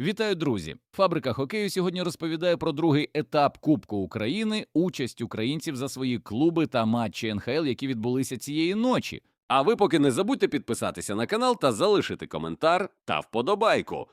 Вітаю, друзі! Фабрика хокею сьогодні розповідає про другий етап Кубку України, участь українців за свої клуби та матчі НХЛ, які відбулися цієї ночі. А ви поки не забудьте підписатися на канал та залишити коментар та вподобайку.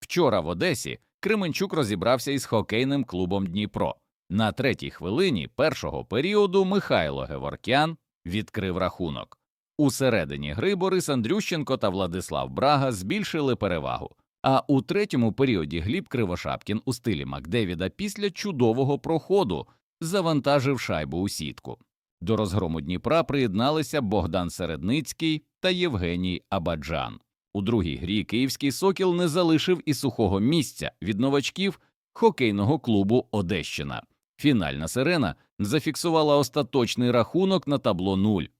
Вчора в Одесі Кременчук розібрався із хокейним клубом Дніпро. На третій хвилині першого періоду Михайло Геворкян відкрив рахунок. У середині гри Борис Андрющенко та Владислав Брага збільшили перевагу. А у третьому періоді Гліб Кривошапкін у стилі Макдевіда після чудового проходу завантажив шайбу у сітку. До розгрому Дніпра приєдналися Богдан Середницький та Євгеній Абаджан. У другій грі київський сокіл не залишив і сухого місця від новачків хокейного клубу Одещина. Фінальна сирена зафіксувала остаточний рахунок на табло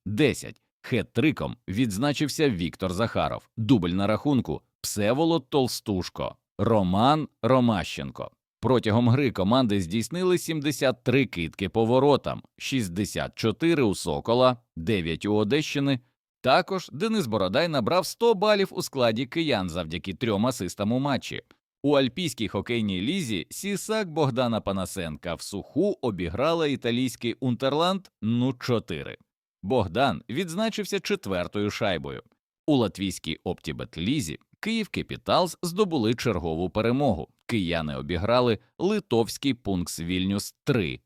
0-10. Хет-триком відзначився Віктор Захаров, дубль на рахунку Всеволод Толстушко, Роман Ромащенко. Протягом гри команди здійснили 73 китки по воротам, 64 у Сокола, 9 у Одещини. Також Денис Бородай набрав 100 балів у складі киян завдяки трьом асистам у матчі. У альпійській хокейній лізі Сісак Богдана Панасенка в суху обіграла італійський Унтерланд ну 4. Богдан відзначився четвертою шайбою. У латвійській Оптібет лізі Київ Кепіталс здобули чергову перемогу. Кияни обіграли литовський Пункс Вільнюс 3-7.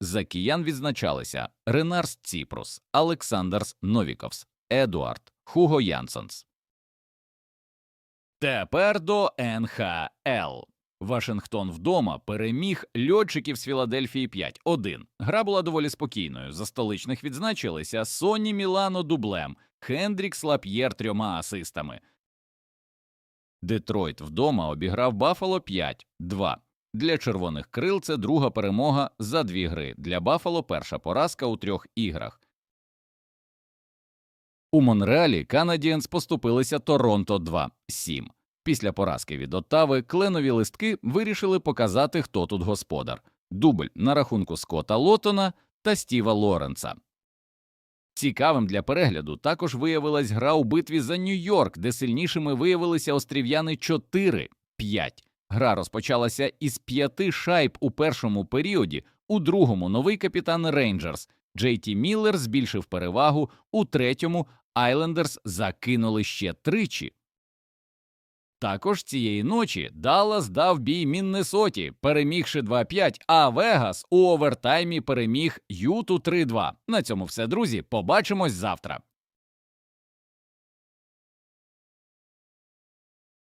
За киян відзначалися Ренарс Ціпрус, Олександрс Новіковс, Едуард Хуго Янсонс. Тепер до НХЛ. Вашингтон вдома переміг льотчиків з Філадельфії 5-1. Гра була доволі спокійною. За столичних відзначилися Соні Мілано дублем, Хендрікс Лап'єр трьома асистами. Детройт вдома обіграв Баффало 5-2. Для червоних крил це друга перемога за дві гри. Для Баффало перша поразка у трьох іграх. У Монреалі Канадіенс поступилися Торонто 2-7. Після поразки від Оттави кленові листки вирішили показати, хто тут господар. Дубль на рахунку Скотта Лотона та Стіва Лоренса. Цікавим для перегляду також виявилась гра у битві за Нью-Йорк, де сильнішими виявилися острів'яни 4-5. Гра розпочалася із п'яти шайб у першому періоді, у другому новий капітан Рейнджерс Джей Ті Міллер збільшив перевагу, у третьому Айлендерс закинули ще тричі. Також цієї ночі Даллас дав бій Міннесоті, перемігши 2-5, а Вегас у овертаймі переміг Юту 3-2. На цьому все, друзі. Побачимось завтра.